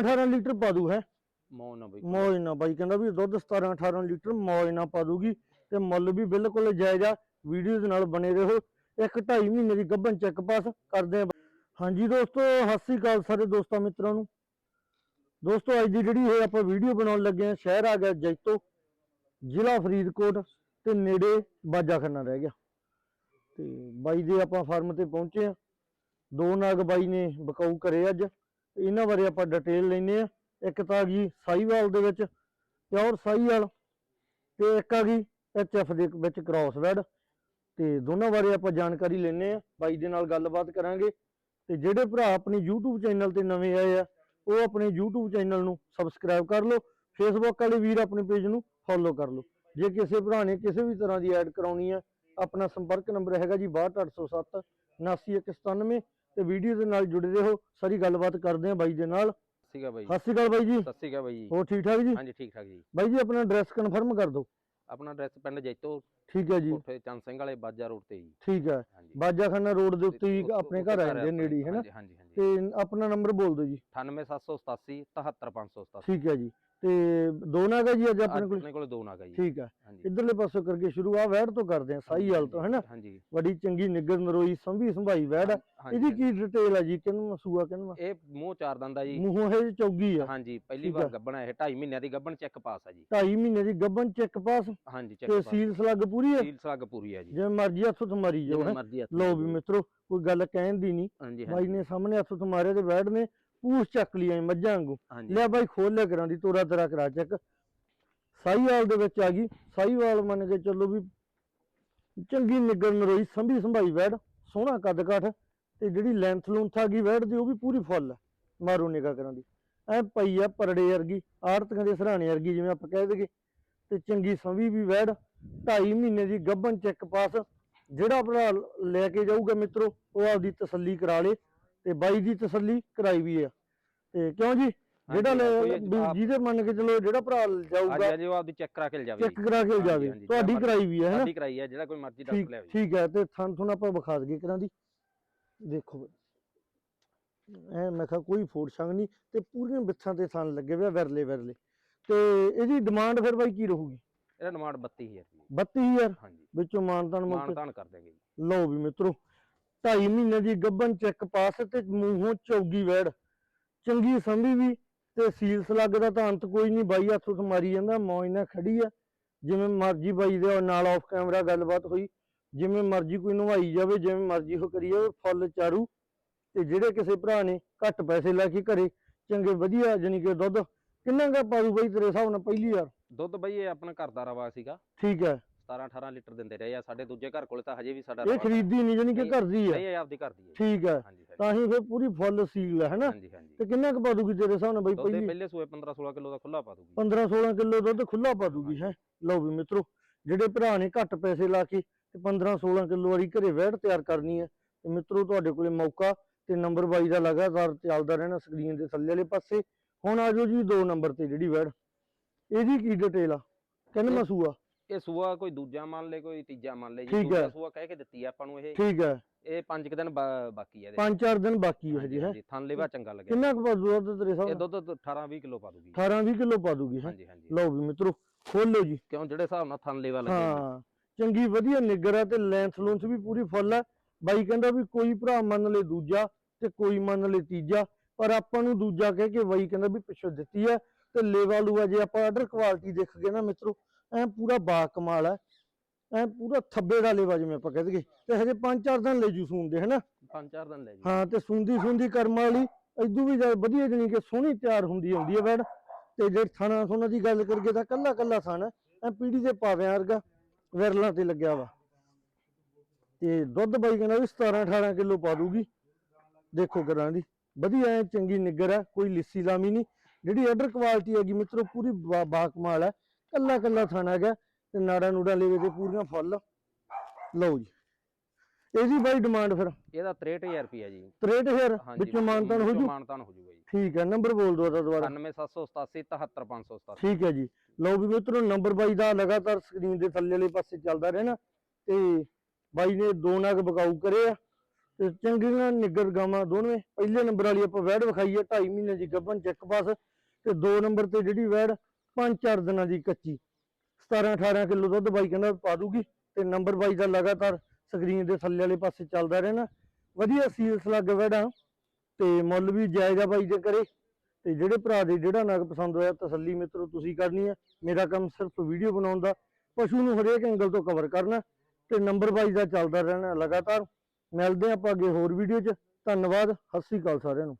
18 litre ਪਾ ਦੂ ਹੈ। ਮੌਨ ਨਾ ਬਈ। ਮੌਜ ਨਾ ਬਾਈ ਕਹਿੰਦਾ ਵੀ ਦੁੱਧ 17 18 ਲੀਟਰ ਮੌਜ ਨਾ ਪਾ ਦੂਗੀ ਤੇ ਮੁੱਲ ਵੀ ਬਿਲਕੁਲ ਜਾਇਜ਼ ਆ। ਵੀਡੀਓ ਦੇ ਨਾਲ ਬਣੇ ਰਹੋ। ਇੱਕ ਢਾਈ ਮਹੀਨੇ ਦੀ ਗੱਭਣ ਚੈੱਕ ਪਾਸ ਕਰਦੇ ਆ। ਹਾਂਜੀ ਦੋਸਤੋ ਸਤਿ ਸ੍ਰੀ ਅਕਾਲ ਸਾਰੇ ਦੋਸਤਾਂ ਮਿੱਤਰਾਂ ਨੂੰ। ਦੋਸਤੋ ਅੱਜ ਦੀ ਜਿਹੜੀ ਇਹ ਆਪਾਂ ਵੀਡੀਓ ਬਣਾਉਣ ਲੱਗੇ ਆ ਸ਼ਹਿਰ ਆ ਗਿਆ ਜੈਤੋ ਜ਼ਿਲ੍ਹਾ ਫਰੀਦਕੋਟ ਤੇ ਨੇੜੇ ਬਾਜਾਖਾਨਾ ਰਹਿ ਗਿਆ। ਤੇ ਬਾਈ ਦੇ ਆਪਾਂ ਫਾਰਮ ਤੇ ਪਹੁੰਚੇ ਆ। ਦੋ ਨਾਗ ਬਾਈ ਨੇ ਬਕਾਊ ਕਰੇ ਅੱਜ। ਇਹਨਾਂ ਬਾਰੇ ਆਪਾਂ ਡਿਟੇਲ ਲੈਨੇ ਆ ਇੱਕ ਤਾਂ ਆ ਗਈ ਸਾਈਵਾਲ ਦੇ ਵਿੱਚ ਪਿਓਰ ਸਾਈਵਾਲ ਤੇ ਇੱਕ ਆ ਗਈ ਐਚਐਫ ਦੇ ਵਿੱਚ ਕ੍ਰਾਸ ਵੈਡ ਤੇ ਦੋਨਾਂ ਬਾਰੇ ਆਪਾਂ ਜਾਣਕਾਰੀ ਲੈਨੇ ਆ ਬਾਈ ਦੇ ਨਾਲ ਗੱਲਬਾਤ ਕਰਾਂਗੇ। ਤੇ ਜਿਹੜੇ ਭਰਾ ਆਪਣੇ YouTube ਚੈਨਲ ਤੇ ਨਵੇਂ ਆਏ ਆ, ਉਹ ਆਪਣੇ YouTube ਚੈਨਲ ਨੂੰ ਸਬਸਕ੍ਰਾਈਬ ਕਰ ਲਓ। Facebook ਵਾਲੇ ਵੀਰ ਆਪਣੇ ਪੇਜ ਨੂੰ ਫੋਲੋ ਕਰ ਲਓ। ਜੇ ਕਿਸੇ ਭਰਾ ਨੇ ਕਿਸੇ ਵੀ ਤਰ੍ਹਾਂ ਦੀ ਐਡ ਕਰਾਉਣੀ ਆ, ਆਪਣਾ ਸੰਪਰਕ ਨੰਬਰ ਹੈਗਾ ਜੀ 62807 79197 ਤੇ ਵੀਡੀਓ ਦੇ ਨਾਲ ਜੁੜੇ ਰਹੋ। ਸਾਰੀ ਗੱਲਬਾਤ ਕਰਦੇ ਆ ਬਾਈ ਦੇ ਨਾਲ। ਸੀਗਾ ਬਾਈ ਸਤਿ ਸ਼੍ਰੀ ਅਕਾਲ ਬਾਈ ਜੀ। ਸਤਿ ਸ਼੍ਰੀ ਅਕਾਲ ਬਾਈ ਜੀ। ਹੋਰ ਠੀਕ ਠਾਕ ਜੀ? ਹਾਂਜੀ ਠੀਕ ਠਾਕ ਜੀ। ਬਾਈ ਜੀ ਆਪਣਾ ਐਡਰੈਸ ਕਨਫਰਮ ਕਰ ਦਿਓ। ਆਪਣਾ ਐਡਰੈਸ ਪਿੰਡ ਜੈਤੋ ਠੀਕ ਹੈ ਜੀ। ਕੋਠੇ ਚੰਦ ਸਿੰਘ ਵਾਲੇ ਬਾਜਾ ਰੋਡ ਤੇ ਜੀ। ਠੀਕ ਹੈ। ਹਾਂਜੀ। ਬਾਜਾਖਾਨਾ ਰੋਡ ਦੇ ਉੱਤੇ ਹੀ ਉੱਥੇ- ਆਪਣੇ ਉੱਥੇ ਘਰ ਆ ਜਾਂਦੇ ਨੇੜੇ ਹੈ ਨਾ ਹਾਂਜੀ ਹਾਂਜੀ ਹਾਂਜੀ। ਤੇ ਆਪਣਾ ਨੰਬਰ ਬੋਲ ਦਿਓ ਜੀ। 98787 73587 ਠੀਕ ਹੈ ਜੀ। ਤੇ ਦੋ ਨਾਗ ਹੈ ਜੀ ਅੱਜ ਆਪਣੇ ਕੋਲ? ਆਪਣੇ ਕੋਲੇ ਦੋ ਨਾਗਾ ਜੀ। ਠੀਕ ਹੈ। ਹਾਂਜੀ। ਇਧਰਲੇ ਪਾਸੋਂ ਕਰਕੇ ਸ਼ੁਰੂ ਆ ਵੈੜ ਤੋਂ ਕਰਦੇ ਆ ਸਾਈ ਹਾਲ ਤੋਂ ਹੈ ਨਾ ਹਾਂਜੀ। ਬੜੀ ਚੰਗੀ ਨਿੱਗਰ ਨਰੋਈ ਸੰਭੀ ਸੰਭਾਈ ਵੈੜ ਆ ਹਾਂਜੀ, ਇਹਦੀ ਕੀ ਡਿਟੇਲ ਆ ਜੀ? ਕਿੰਨੂੰ ਮਸੂਆ ਕਿੰਨੂੰ ਇਹ ਮੂੰਹ ਚਾਰ ਦੰਦਾ ਜੀ। ਮੂੰਹੋਂ ਇਹ ਚੌਗੀ ਆ। ਹਾਂਜੀ ਪਹਿਲੀ ਠੀਕ ਵਾਰ ਆ। ਗੱਬਣਾ ਇਹ 2.5 ਮਹੀਨਿਆਂ ਦੀ ਗੱਬਣ ਚੈੱਕ ਪਾਸ ਆ ਜੀ। 2.5 ਮਹੀਨੇ ਦੀ ਗੱਬਨ ਚੈੱਕ ਪਾਸ ਹਾਂਜੀ ਚੈੱਕ ਤੇ ਪਾਸ ਸੀਲ ਸਲੱਗ ਪੂਰੀ ਹੈ? ਸੀਲ ਸਲੱਗ ਪੂਰੀ ਆ ਜੀ। ਜਿਵੇਂ ਮਰਜ਼ੀ ਹੱਥੋਂ ਤੋਂ ਮਾਰੀ ਜਾਓ ਜਿਵੇਂ ਹੈ? ਮਰਜ਼ੀ ਹੱਥ ਲਓ ਵੀ ਮਿੱਤਰੋ ਕੋਈ ਗੱਲ ਕਹਿਣ ਦੀ ਨਹੀਂ। ਹਾਂਜੀ ਬਾਈ ਹਾਂਜੀ। ਨੇ ਸਾਹਮਣੇ ਹੱਥੋਂ ਤੋਂ ਮਾਰੇ ਤੇ ਵੈੜ ਨੇ ਪੂਛ ਚੱਕ ਲਈ ਐ ਮੱਝਾਂ ਵਾਂਗੂ। ਹਾਂਜੀ। ਲਿਆ ਬਾਈ ਖੋਲ ਲਿਆ ਕਰਾਂ ਦੀ ਤੋਰਾ ਤੇਰਾ ਕਰਾ ਚੱਕ। ਸਾਈਵਾਲ ਦੇ ਵਿੱਚ ਆ ਗਈ। ਸਾਈਵਾਲ ਮੰਨ ਕੇ ਚੱਲੋ ਵੀ ਚੰਗੀ ਨਿਗਰ ਨਰੋਈ ਸੰਭੀ ਸੰਭਾਈ ਵੈੜ ਸੋਹਣਾ ਕੱਦ ਕਾਠ। ਤੇ ਜਿਹੜੀ ਲੈਂਥ ਲੂੰਥ ਆ ਗਈ ਵੈੜ ਦੀ ਉਹ ਵੀ ਪੂਰੀ ਫੁੱਲ ਹੈ। ਮਾਰੋ ਨਿਗਾ ਕਰਾਂ ਦੀ। ਐ ਪਈ ਆ ਪਰੜੇ ਵਰਗੀ ਆੜਤੀਆਂ ਦੇ ਸਰਾਣੇ ਵਰਗੀ ਜਿਵੇਂ ਆਪਾਂ ਕਹਿ ਦਈਏ। ਤੇ ਚੰਗੀ ਸੰਭੀ ਵੀ ਵੈੜ 2.5 ਮਹੀਨੇ ਦੀ ਗੱਭਨ ਚੈੱਕ ਪਾਸ ਜਿਹੜਾ ਭਰਾ ਲੈ ਕੇ ਜਾਊਗਾ ਮਿੱਤਰੋ ਉਹ ਆਪਦੀ ਤਸੱਲੀ ਕਰਾ ਲੇ ਤੇ ਬਾਈ ਦੀ ਤਸੱਲੀ ਕਰਾਈ ਵੀ ਆ। ਤੇ ਕਿਉਂ ਜੀ? ਜਿਹੜਾ ਲੈ ਜਿਹਦੇ ਮੰਨ ਕੇ ਚਲੋ ਜਿਹੜਾ ਭਰਾ ਜਾਊਗਾ ਅੱਜ ਉਹ ਆਪਦੀ ਚੈੱਕ ਕਰਾ ਕੇ ਜਾਵੇ ਚੈੱਕ ਕਰਾ ਕੇ ਹਾਂਜੀ, ਜਾਵੇ ਹਾਂਜੀ, ਤੁਹਾਡੀ ਕਰਾਈ ਵੀ ਹੈ ਹੈ ਨਾ? ਸਾਡੀ ਕਰਾਈ ਆ ਜਿਹੜਾ ਕੋਈ ਮਰਜ਼ੀ ਡਾਕਟਰ ਲਿਆਵੇ ਠੀਕ ਹੈ ਤੇ ਥਣ ਥੁਣ ਆਪਾਂ ਵਿਖਾ ਦਈਏ ਕਿਰਾਂ ਦੀ। ਦੇਖੋ ਐ ਮੈਂ ਕਿਹਾ ਕੋਈ ਫੋੜ ਨਹੀਂ ਤੇ ਪੂਰੀਆਂ ਬਿੱਥਾਂ ਤੇ ਥਣ ਲੱਗੇ ਹੋਏ ਆ ਵਿਰਲੇ ਵਿਰਲੇ। ਤੇ ਇਹਦੀ ਡਿਮਾਂਡ ਫਿਰ ਬਾਈ ਕੀ ਰਹੂਗੀ? ਇਹਦਾ ਡਿਮਾਂਡ 32000 ਰੁਪਏ 32000 ਹਾਂਜੀ। ਵਿੱਚੋਂ ਮਾਨਤਾਨ ਮੁੱਕ ਮਾਨਤਾਨ ਕਰ ਦੇਗੇ ਜੀ। ਲਓ ਵੀ ਮਿੱਤਰੋ 2.5 ਮਹੀਨੇ ਦੀ ਗੱਬਨ ਚੈੱਕ ਪਾਸ ਤੇ ਮੂੰਹੋਂ ਚੌਗੀ ਵੈੜ। ਚੰਗੀ ਸੰਭੀ ਵੀ ਤੇ ਸੀਲ ਸਲੱਗ ਦਾ ਤਾਂ ਅੰਤ ਕੋਈ ਨਹੀਂ। ਬਾਈ ਹੱਥੋਂ ਮਾਰੀ ਜਾਂਦਾ ਮੌਜ ਨਾਲ ਖੜੀ ਆ। ਜਿਵੇਂ ਮਰਜ਼ੀ ਬਾਈ ਦੇ ਨਾਲ ਆਫ ਕੈਮਰਾ ਗੱਲਬਾਤ ਹੋਈ। ਜਿਵੇਂ ਮਰਜ਼ੀ ਕੋਈ ਨਵਾਈ ਜਾਵੇ ਜਿਵੇਂ ਮਰਜ਼ੀ ਉਹ ਕਰੀ ਜਾਵੇ ਫੁੱਲ ਚਾਰੂ ਤੇ ਜਿਹੜੇ ਕਿਸੇ ਭਰਾ ਨੇ ਘੱਟ ਪੈਸੇ ਲੈ ਕੇ ਘਰੇ ਚੰਗੇ ਵਧੀਆ ਜਾਨੀ ਕਿ ਦੁੱਧ। ਕਿੰਨਾ ਕੁ ਪਾਉ ਬਾਈ ਤੇਰੇ ਹਿਸਾਬ ਨਾਲ ਪਹਿਲੀ ਵਾਰ? ਦੁੱਧ ਬਈ ਇਹ ਆਪਣਾ ਘਰ ਦਾ ਰਵਾ ਸੀਗਾ। ਠੀਕ ਹੈ। 17 18 ਲੀਟਰ ਦਿੰਦੇ ਰਹੇ ਆ ਸਾਡੇ ਦੂਜੇ ਘਰ ਕੋਲੇ ਤਾਂ ਹਜੇ ਵੀ ਸਾਡਾ ਇਹ ਰਵਾ ਖਰੀਦੀ ਨਹੀਂ ਜਾਨੀ ਕਿ ਘਰ ਦੀ ਹੈ। ਨਹੀਂ ਇਹ ਆਪਦੀ ਘਰ ਦੀ ਹੈ। ਠੀਕ ਹੈ। ਹਾਂਜੀ ਹਾਂਜੀ। ਤਾਂ ਹੀ ਫਿਰ ਪੂਰੀ ਫੁੱਲ ਸੀਲ ਹੈ ਹੈਨਾ ਹਾਂਜੀ ਹਾਂਜੀ। ਤੇ ਕਿੰਨਾ ਕੁ ਪਾ ਦੂਗੀ ਤੇਰੇ ਹਿਸਾਬ ਨਾਲ ਬਾਈ ਦੁੱਧ ਇਹ ਪਹਿਲੀ? ਪਹਿਲੇ ਸੂਏ 15 16 ਕਿਲੋ ਦਾ ਖੁੱਲਾ ਪਾ ਦੂਗੀ। 15 16 ਕਿਲੋ ਦੁੱਧ ਖੁੱਲਾ ਪਾ ਦੂਗੀ ਹੈ? ਲਓ ਵੀ ਮਿੱਤਰੋ ਜਿਹੜੇ ਭਰਾ ਨੇ ਘੱਟ ਪੈਸੇ ਲਾ ਕੇ ਤੇ 15 16 ਕਿਲੋ ਵਾਲੀ ਘਰੇ ਵਹਿੜ ਤਿਆਰ ਕਰਨੀ ਹੈ ਤੇ ਮਿੱਤਰੋ ਤੁਹਾਡੇ ਕੋਲੇ ਮੌਕਾ ਤੇ ਨੰਬਰ 22 ਦਾ ਲਗਾਤਾਰ ਚੱਲਦਾ ਰਹਿਣਾ ਸਕਰੀਨ ਦੇ ਥੱਲੇ ਵਾਲੇ ਪਾਸੇ। ਹੁਣ ਆਜੋ ਜੀ 2 ਨੰਬਰ ਤੇ ਜਿਹੜੀ ਵਹਿੜ ਇਹਦੀ ਕੀ ਡਿਟੇਲ ਆ? ਕਿੰਨਾ ਸੂਆ। ਇਹ ਸੂਆ ਕੋਈ ਦੂਜਾ ਮੰਨ ਲੈ ਕੋਈ ਤੀਜਾ ਮੰਨ ਲੈ ਜੀ ਠੀਕ ਦੂਜਾ। ਸੂਆ ਕਹਿ ਕੇ ਦਿੱਤੀ ਆ ਆਪਾਂ ਨੂੰ ਇਹ। ਠੀਕ ਹੈ। ਇਹ 5 ਕਿ ਦਿਨ ਬਾ- ਬਾਕੀ ਹੈ ਇਹਦੇ। 5-4 ਦਿਨ ਬਾਕੀ ਹੈ ਜੀ ਹੈ? ਹਾਂਜੀ ਥਣ ਲੇਵਾ ਚੰਗਾ ਲੱਗਿਆ। ਕਿੰਨਾ ਕੁ ਪਾ ਦੂ ਦੁੱਧ ਤੇਰੇ ਹਿਸਾਬ ਇਹ ਨਾਲ? ਦੁੱਧ 18 20 ਕਿਲੋ ਪਾ ਦੂਗੀ। 18-20 ਕਿਲੋ ਪਾ ਦੂਗੀ ਹੈ? ਹਾਂਜੀ ਹਾਂਜੀ। ਲਓ ਵੀ ਮਿੱਤਰੋ ਖੋਲ ਜੀ। ਕਿਉਂ ਜਿਹੜੇ ਹਿਸਾਬ ਨਾਲ ਥਣ ਲੇਵਾ ਲੱਗੇ ਹਾਂ ਚੰਗੀ ਵਧੀਆ ਨਿੱਗਰ ਹੈ ਤੇ ਲੈਂਥ ਲੂੰਥ ਵੀ ਪੂਰੀ ਫੁੱਲ ਹੈ ਬਾਈ ਕਹਿੰਦਾ ਵੀ ਕੋਈ ਭਰਾ ਮੰਨ ਲੈ ਦੂਜਾ ਤੇ ਕੋਈ ਮੰਨ ਲੈ ਤੀਜਾ ਪਰ ਆਪਾਂ ਨੂੰ ਦੂਜਾ ਕਹਿ ਕੇ ਬਾਈ ਕਹਿੰਦਾ ਵੀ ਪਿੱਛੋਂ ਦਿੱਤੀ ਹੈ ਤੇ ਲੇਵਾ ਲੂਆ ਜੇ ਆਪਾਂ ਆਰਡਰ ਕੁਆਲਿਟੀ ਦੇਖ ਗਏ ਨਾ ਮਿੱਤਰੋ ਐ ਪੂਰਾ ਬਾ ਕਮਾਲ ਹੈ ਐ ਪੂਰਾ ਥੱਬੇ ਦਾ ਲੇਵਾ ਜਿਵੇਂ ਆਪਾਂ ਕਹਿ ਦਈਏ। ਤੇ ਹਜੇ 5-4 ਦਿਨ ਲੈ ਜੂ ਸੂੰਦੇ ਹਨਾ? ਪੰਜ ਚਾਰ ਦਿਨ ਲੈ ਜੀ। ਹਾਂ ਤੇ ਸੁੰਦੀ ਸੁੰਦੀ ਕਰਮ ਵਾਲੀ ਐਦੂ ਵੀ ਜ਼ਿਆਦਾ ਵਧੀਆ ਜਣੀ ਕਿ ਸੋਹਣੀ ਤਿਆਰ ਹੁੰਦੀ ਆਉਂਦੀ ਹੈ ਵੈੜ ਤੇ ਜੇ ਥਾਣਾ ਥੋਣਾ ਦੀ ਗੱਲ ਕਰੀਏ ਤਾਂ ਕੱਲਾ ਕੱਲਾ ਥਾਣਾ ਐ ਪੀੜੀ ਦੇ ਪਾਵਿਆਂ ਵਰਗਾ ਵਿਰਲਾਂ ਤੇ ਲੱਗਿਆ ਵਾ। ਤੇ ਦੁੱਧ ਬਾਈ ਕਹਿੰਦਾ ਵੀ 17 18 ਕਿਲੋ ਪਾ ਦੂਗੀ। ਦੇਖੋ ਕਰਾਂ ਦੀ। ਵਧੀਆ ਐ ਚੰਗੀ ਨਿੱਗਰ ਹੈ ਕੋਈ ਲਿੱਸੀ ਲਾਮੀ ਨਹੀਂ। ਜਿਹੜੀ ਆਰਡਰ ਕੁਆਲਿਟੀ ਹੈਗੀ ਮਿੱਤਰੋ ਪੂਰੀ ਬਾਕਮਾਲ ਹੈ। ਕੱਲਾ ਕੱਲਾ ਥਾਣਾ ਹੈਗਾ ਤੇ ਨਾੜਾ ਨੂੜਾ ਲੇਵੇ ਤੇ ਪੂਰੀਆਂ ਫੁੱਲ। ਲਓ ਜੀ। ਇਹਦੀ ਬਾਈ ਡਿਮਾਂਡ ਫਿਰ। ਇਹਦਾ 63000 ਰੁਪਿਆ ਜੀ। 63000 ਹਾਂਜੀ ਵਿੱਚੋਂ ਮਾਨਤਾਨ ਹੋ ਜੂ? ਮਾਨਤਾਨ ਹੋ ਜੂਗਾ ਜੀ ਠੀਕ ਹੈ ਨੰਬਰ ਬੋਲ ਦਿਓ ਤਾਂ ਦੁਬਾਰਾ। 97787 73587 ਠੀਕ ਹੈ ਜੀ। ਲਓ ਵੀ ਮਿੱਤਰੋ ਨੰਬਰ ਬਾਈ ਦਾ ਲਗਾਤਾਰ ਸਕਰੀਨ ਦੇ ਥੱਲੇ ਵਾਲੇ ਪਾਸੇ ਚੱਲਦਾ ਰਹਿਣਾ ਤੇ ਬਾਈ ਨੇ ਦੋ ਨਗ ਬਕਾਊ ਕਰੇ ਆ। ਤੇ ਚੰਗੀਆਂ ਨਿੱਗਰ ਗਾਵਾਂ ਦੋਵੇਂ ਪਹਿਲੇ ਨੰਬਰ ਵਾਲੀ ਆਪਾਂ ਵੈੜ ਵਿਖਾਈ ਹੈ 2.5 ਮਹੀਨੇ ਦੀ ਗੱਭਣ ਚੈੱਕ ਪਾਸ ਤੇ ਦੋ ਨੰਬਰ ਤੇ ਜਿਹੜੀ ਵੈੜ 5-4 ਦਿਨਾਂ ਦੀ ਕੱਚੀ। 17-18 ਕਿਲੋ ਦੁੱਧ ਬਾਈ ਕਹਿੰਦਾ ਪਾ ਦੂਗੀ ਤੇ ਨੰਬਰ ਬਾਈ ਦਾ ਲਗਾਤਾਰ ਸਕਰੀਨ ਦੇ ਥੱਲੇ ਵਾਲੇ ਪਾਸੇ ਚੱਲਦਾ ਰਹਿਣਾ। ਵਧੀਆ ਸੀਲਸ ਲੱਗ ਵੈੜਾਂ ਤੇ ਮੁੱਲ ਵੀ ਜਾਇਜ਼ ਆ ਬਾਈ ਦੇ ਕਰੇ ਤੇ ਜਿਹੜੇ ਭਰਾ ਦੇ ਜਿਹੜਾ ਨਗ ਪਸੰਦ ਹੋਇਆ ਤਸੱਲੀ ਮਿੱਤਰੋ ਤੁਸੀਂ ਕਰਨੀ ਹੈ। ਮੇਰਾ ਕੰਮ ਸਿਰਫ ਵੀਡੀਓ ਬਣਾਉਣ ਦਾ, ਪਸ਼ੂ ਨੂੰ ਹਰੇਕ ਐਂਗਲ ਤੋਂ ਕਵਰ ਕਰਨਾ ਤੇ ਨੰਬਰ ਵਾਈਜ਼ ਦਾ ਚੱਲਦਾ ਰਹਿਣਾ ਲਗਾਤਾਰ। ਮਿਲਦੇ ਹਾਂ ਆਪਾਂ ਅੱਗੇ ਹੋਰ ਵੀਡੀਓ 'ਚ। ਧੰਨਵਾਦ, ਸਤਿ ਸ੍ਰੀ ਅਕਾਲ ਸਾਰਿਆਂ ਨੂੰ।